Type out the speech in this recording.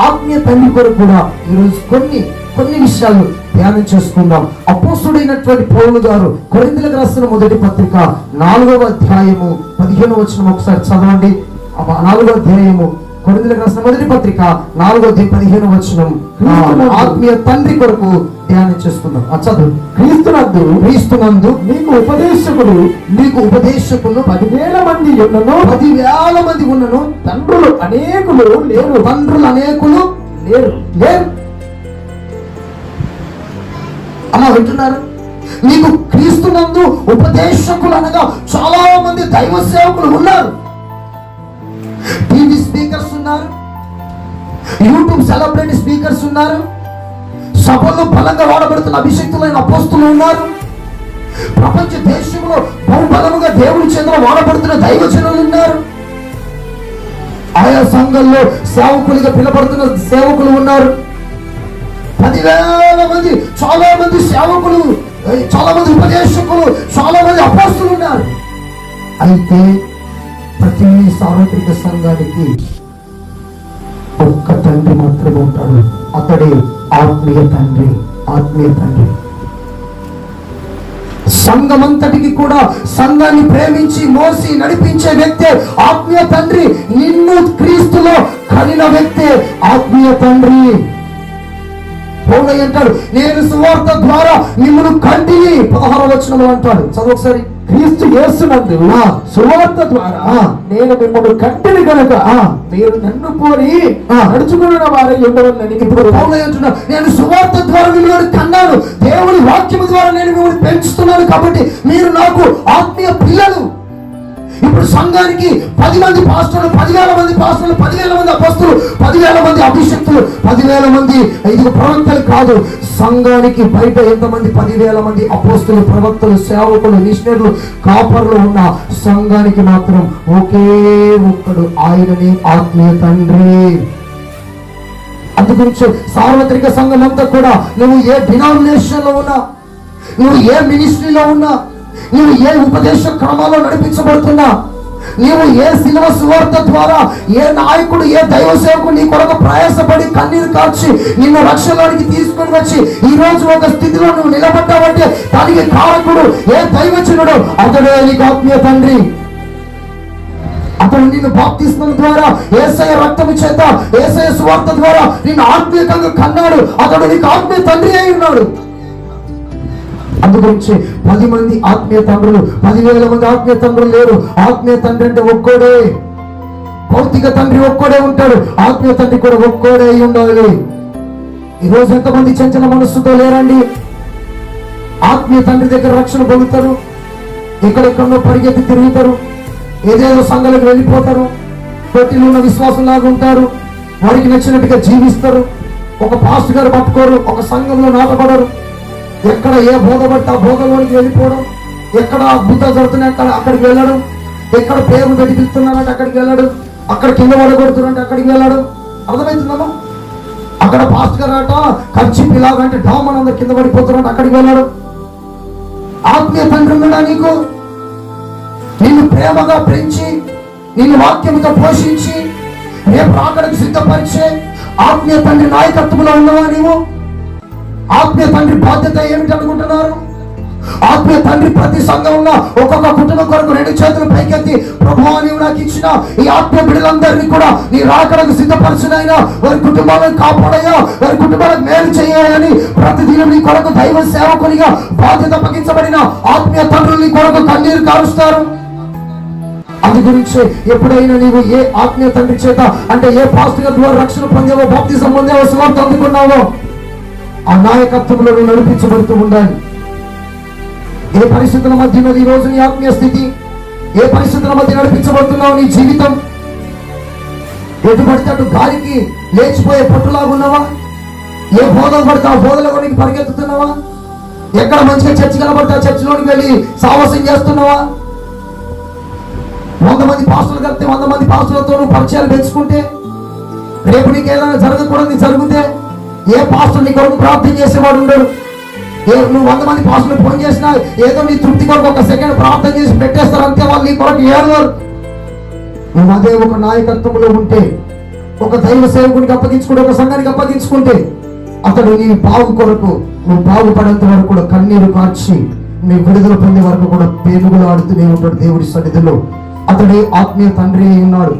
ఆత్మీయ తండ్రి కొరకు కూడా ఈరోజు కొన్ని కొన్ని విషయాలు ధ్యానం చేసుకుందాం. అపోస్తుడైనటువంటి పౌలు గారు కొరిందులకు రాసిన మొదటి పత్రిక నాలుగవ అధ్యాయము పదిహేను వచనం ఒకసారి చదవండి. నాలుగవ అధ్యాయము కొరిందులకు రాసిన మొదటి పత్రిక నాలుగవ అధ్యాయం పదిహేను వచనం. ఆ, ఆత్మీయ తండ్రి కొరకు ధ్యానం చేసుకుందాం చదువు క్రీస్తునందు క్రీస్తునందు మీకు ఉపదేశకుడు మీకు ఉపదేశకులు పదివేల మంది ఉన్నను పదివేల మంది ఉన్నను తండ్రులు అనేకులు లేరు తండ్రులు అనేకులు లేరు లేరు. అలా వింటున్నారు? నీకు క్రీస్తునందు ఉపదేశకులు అనగా చాలా మంది దైవ సేవకులు ఉన్నారు. టీవీ స్పీకర్స్ ఉన్నారు యూట్యూబ్ సెలబ్రిటీ స్పీకర్స్ ఉన్నారు సభలో బలంగా వాడబడుతున్న అభిషక్తులైన అపోస్తులు ఉన్నారు. ప్రపంచ దేశంలో బహుబలముగా దేవుని చెందిన వాడబడుతున్న దైవజనులు ఉన్నారు. ఆయా సంఘంలో సేవకులుగా పిలబడుతున్న సేవకులు ఉన్నారు. పదివేల మంది చాలా మంది సేవకులు చాలా మంది ఉపదేశకులు చాలా మంది అపోస్తులు ఉన్నారు. అయితే ప్రతి సార్వత్రిక సంఘానికి ఒక్క తండ్రి మాత్రమే ఉంటాడు. అతడే ఆత్మీయ తండ్రి ఆత్మీయ తండ్రి. సంఘమంతటికి కూడా సంఘాన్ని ప్రేమించి మోసి నడిపించే వ్యక్తే ఆత్మీయ తండ్రి నిన్ను క్రీస్తులో కలిగిన వ్యక్తే ఆత్మీయ తండ్రి. పౌలయ్య అంటాడు నేను సువార్త ద్వారా మిమ్మల్ని కంటిని పదహార వచనంలో అంటాడు చదువు ఒకసారి క్రీస్తు ఆ. సువార్త ద్వారా. నేను మిమ్మల్ని కంటిని కనుక. మీరు నన్ను ఆ. నడుచుకున్న వారే ఉండవలని ఇప్పుడు పౌలయ్య అంటున్నా నేను సువార్త ద్వారా మిమ్మల్ని కన్నాను దేవుని వాక్యము ద్వారా నేను మిమ్మల్ని పెంచుతున్నాను కాబట్టి మీరు నాకు ఆత్మీయ పిల్లలు ఇప్పుడు సంఘానికి పది మంది పాస్టర్లు పదివేల మంది పాస్టర్లు పదివేల మంది అపస్తులు పదివేల మంది అభిషక్తులు పదివేల మంది ఐదు ప్రవక్తలు కాదు. సంఘానికి బయట ఎంతమంది పదివేల మంది అపోస్తులు ప్రవక్తలు సేవకులు మిషనర్లు కాపర్లు ఉన్న సంఘానికి మాత్రం ఒకే ఒక్కడు ఆయనని ఆత్మీయ తండ్రి. అందుగురించి సార్వత్రిక సంఘం అంతా కూడా నువ్వు ఏ డినామినేషన్లో ఉన్నా నువ్వు ఏ మినిస్ట్రీలో ఉన్నా నువ్వు ఏ ఉపదేశ క్రమాల్లో నడిపించబడుతున్నా నీవు ఏ శిలువ సువార్త ద్వారా ఏ నాయకుడు ఏ దైవ సేవకుడు నీ కొరకు ప్రయాసపడి కన్నీరు కార్చి నిన్ను రక్షణలోనికి తీసుకుని వచ్చి ఈ రోజు ఒక స్థితిలో నువ్వు నిలబడ్డావంటే దానికి కారకుడు ఏ దైవచనుడు అతడే నీకు ఆత్మీయ తండ్రి. అతడు నిన్ను బాప్తిస్మం ద్వారా ఏసయ రక్తము చేత ఏసయ సువార్త ద్వారా నిన్ను ఆత్మీయంగా కన్నాడు. అతడు నీకు ఆత్మీయ తండ్రి అయి ఉన్నాడు. అందుగురించి పది మంది ఆత్మీయ తండ్రులు పదివేల మంది ఆత్మీయ తండ్రులు లేరు. ఆత్మీయ తండ్రి అంటే ఒక్కోడే. భౌతిక తండ్రి ఒక్కోడే ఉంటాడు. ఆత్మీయ తండ్రి కూడా ఒక్కోడే అయి ఉండాలి. ఈ రోజు ఎంతమంది చంచల మనస్సుతో లేరండి? ఆత్మీయ తండ్రి దగ్గర రక్షణ పొందుతారు. ఎక్కడెక్కడో పరిగెత్తి తిరుగుతారు. ఏదేదో సంఘాలకు వెళ్ళిపోతారు. తొట్టిలో ఉన్న విశ్వాసం లాగా ఉంటారు. వారికి నచ్చినట్టుగా జీవిస్తారు. ఒక పాస్ట్ గారు పట్టుకోరు. ఒక సంఘంలో నాటపడరు ఎక్కడ ఏ బోధ పడితే ఆ బోధలోనికి వెళ్ళిపోవడం ఎక్కడ అద్భుతాలు జరుగుతున్నాయి అక్కడ అక్కడికి వెళ్ళడం ఎక్కడ పేరు పెట్టిస్తున్నారంటే అక్కడికి వెళ్ళడం అక్కడ కింద పడగొడుతున్నారంటే అక్కడికి వెళ్ళడం. అర్థమవుతుందమ్మా అక్కడ పాస్ట్ గారు అట ఖర్చు ఇలాగంటే డామ్ అని కింద పడిపోతున్నాడు అక్కడికి వెళ్ళడం. ఆత్మీయ తండ్రి ఉన్నాడా నీకు? నిన్ను ప్రేమగా పెంచి నిన్ను వాక్యముతో పోషించి రేపు రాకడానికి సిద్ధపరిచే ఆత్మీయ తండ్రి నాయకత్వంలో ఉన్నావా నీవు? ఆత్మీయ తండ్రి బాధ్యత ఏమిటి అనుకుంటున్నారు? ఆత్మీయ తండ్రి ప్రతి సంఘంలో ఒక్కొక్క కుటుంబం కొరకు రెండు చేతులు పైకెత్తి ప్రభావ నీవు నాకు ఇచ్చిన ఈ ఆత్మీయ బిడ్డలందరినీ కూడా నీ రాకడకు సిద్ధపరచునైనా వారి కుటుంబాలను కాపాడయ్యా వారి కుటుంబాలకు మేలు చేయాలని ప్రతిదినం నీ కొరకు దైవ సేవకునిగా బాధ్యత అప్పగించబడిన ఆత్మీయ తండ్రులు నీ కొరకు కన్నీరు కారుస్తారు. అందు గురించి ఎప్పుడైనా నీవు ఏ ఆత్మీయ తండ్రి చేత అంటే ఏ పాస్టర్ ద్వారా రక్షణ పొందేవో బాప్తిజం పొందేవో సువార్త అందుకున్నావో ఆ నాయకత్వంలో నడిపించబడుతూ ఉండాలి. ఏ పరిస్థితుల మధ్య ఉన్నది ఈ రోజు నీ ఆత్మీయ స్థితి? ఏ పరిస్థితుల మధ్య నడిపించబడుతున్నావు నీ జీవితం? ఎటు పడితే అటు గాలికి లేచిపోయే పట్టులాగా ఉన్నావా? ఏ బోధలు పడితే ఆ బోధలోనికి పరిగెత్తుతున్నావా? ఎక్కడ మంచిగా చర్చి కనబడితే ఆ చర్చిలోనికి వెళ్ళి సాహసం చేస్తున్నావా? వంద మంది పాస్టులు కలిపితే వంద మంది పాస్టులతో పరిచయాలు పెంచుకుంటే రేపు నీకు ఏదైనా జరగకూడదు జరుగుతే ఏ పాస్టర్ నీ కొరకు ప్రార్థన చేసేవాడు ఉండడు? ఏ నువ్వు వంద మంది పాస్టర్లు ఫోన్ చేసినా ఏదో నీ తృప్తి కొరకు ఒక సెకండ్ ప్రార్థన చేసి పెట్టేస్తారు అంతే వాళ్ళు నీ కొరకు ఏడవరు. నువ్వు అదే ఒక నాయకత్వంలో ఉంటే ఒక దైవ సేవకునికి అప్పగించుకుంటే ఒక సంఘానికి అప్పగించుకుంటే అతడు నీ బాగు కొరకు నువ్వు బాగుపడేంత వరకు కూడా కన్నీరు కార్చి నీ విడుదల పొందే వరకు కూడా పేరుగులు ఆడుతూనే ఉంటాడు దేవుడి సన్నిధిలో. అతడే ఆత్మీయ తండ్రి ఉన్నాడు.